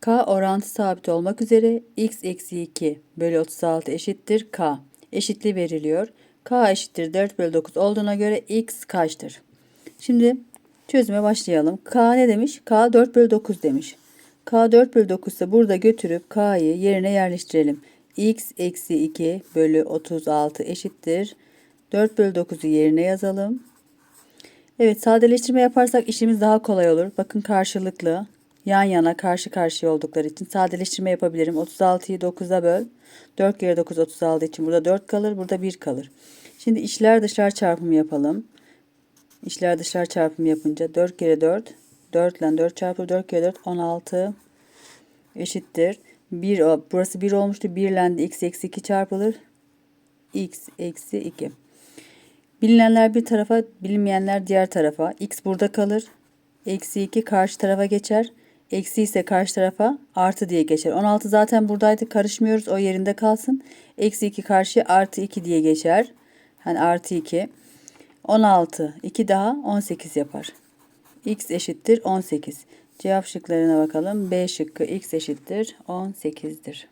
K orantı sabit olmak üzere x eksi 2 bölü 36 eşittir K. Eşitliği veriliyor. K eşittir 4 bölü 9 olduğuna göre x kaçtır? Şimdi çözüme başlayalım. K ne demiş? K 4 bölü 9 demiş. K 4 bölü 9 ise burada götürüp K'yı yerine yerleştirelim. x eksi 2 bölü 36 eşittir. 4 bölü 9'u yerine yazalım. Evet sadeleştirme yaparsak işimiz daha kolay olur. Bakın karşılıklı yan yana karşı karşıya oldukları için sadeleştirme yapabilirim. 36'yı 9'a böl. 4 kere 9 36 için burada 4 kalır. Burada 1 kalır. Şimdi içler dışlar çarpımı yapalım. İçler dışlar çarpımı yapınca 4 kere 4 4 ile 4 çarpı 4 kere 4 16 eşittir. 1, burası 1 olmuştu. 1 ile x eksi 2 çarpılır. x eksi 2. Bilinenler bir tarafa, bilinmeyenler diğer tarafa. X burada kalır. Eksi 2 karşı tarafa geçer. Eksi ise karşı tarafa artı diye geçer. 16 zaten buradaydı. Karışmıyoruz. O yerinde kalsın. Eksi 2 karşı artı 2 diye geçer. Hani artı 2. 16. 2 daha 18 yapar. X eşittir 18. Cevap şıklarına bakalım. B şıkkı X eşittir 18'dir.